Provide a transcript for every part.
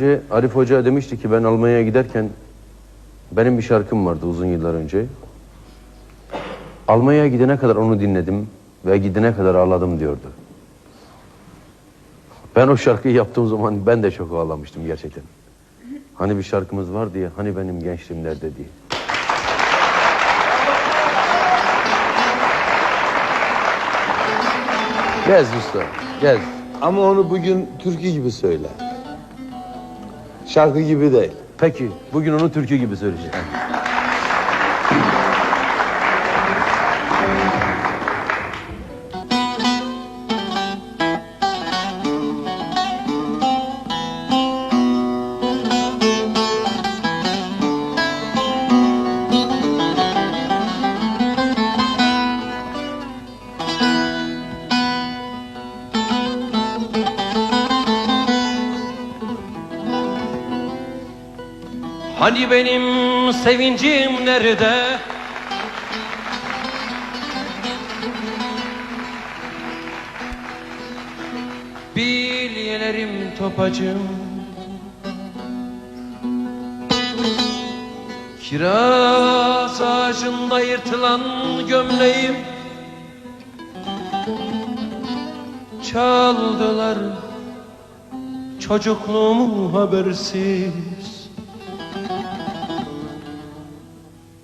önce Arif Hoca demişti ki ben Almanya'ya giderken benim bir şarkım vardı uzun yıllar önce. Almanya'ya gidene kadar onu dinledim ve gidene kadar ağladım diyordu. Ben o şarkıyı yaptığım zaman ben de çok ağlamıştım gerçekten. Hani bir şarkımız var diye, hani benim gençliğim nerede diye. Gez usta, gez. Ama onu bugün türkü gibi söyle. Şarkı gibi değil. Peki, bugün onu türkü gibi söyleyeceğim. Hani benim sevincim nerede? Bilyelerim topacım Kiraz ağacında yırtılan gömleğim. Çaldılar çocukluğumu habersiz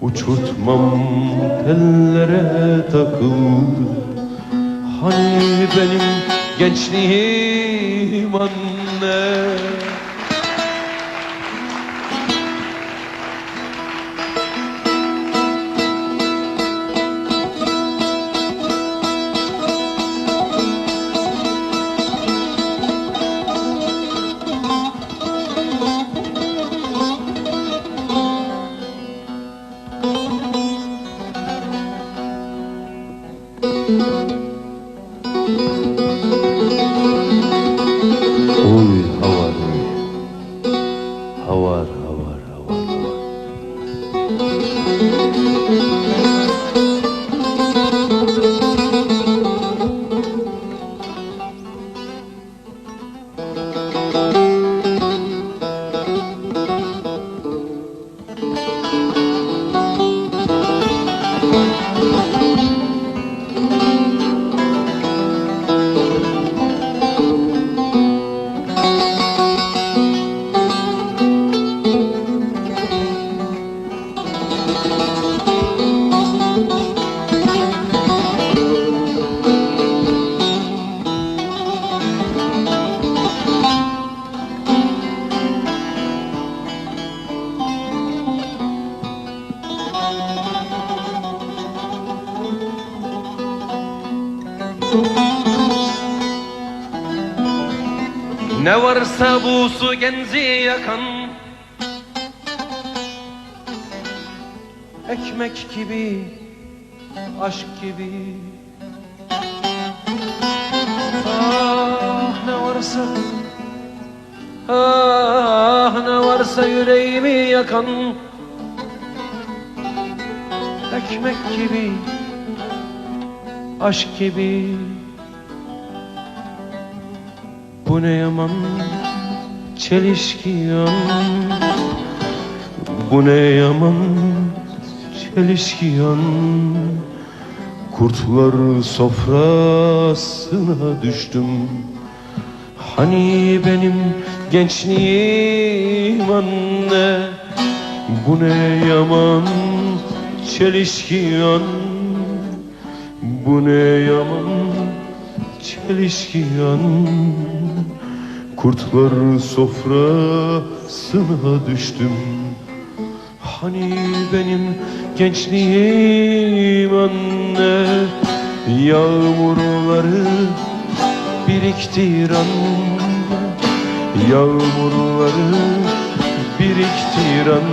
Uçurtmam tellere takıldı. Hani benim gençliğim anne 无语啊我 Ne varsa bu su genzi yakan Ekmek gibi, aşk gibi. Ah ne varsa Ah ne varsa yüreğimi yakan Ekmek gibi, aşk gibi. Bu ne yaman çelişki yan Bu ne yaman çelişki yan Kurtlar sofrasına düştüm. Hani benim gençliğim anne? Bu ne yaman çelişki yan Bu ne yaman çelişki yan Kurtlar sofrasına düştüm. Hani benim gençliğim anne? Yağmurları biriktir anne. Yağmurları biriktiren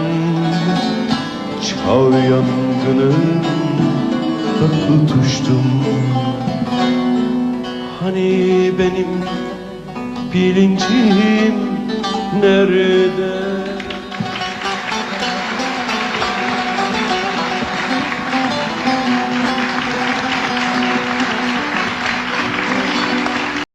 Çağ yangınında tutuştum. Hani benim bilincim nerede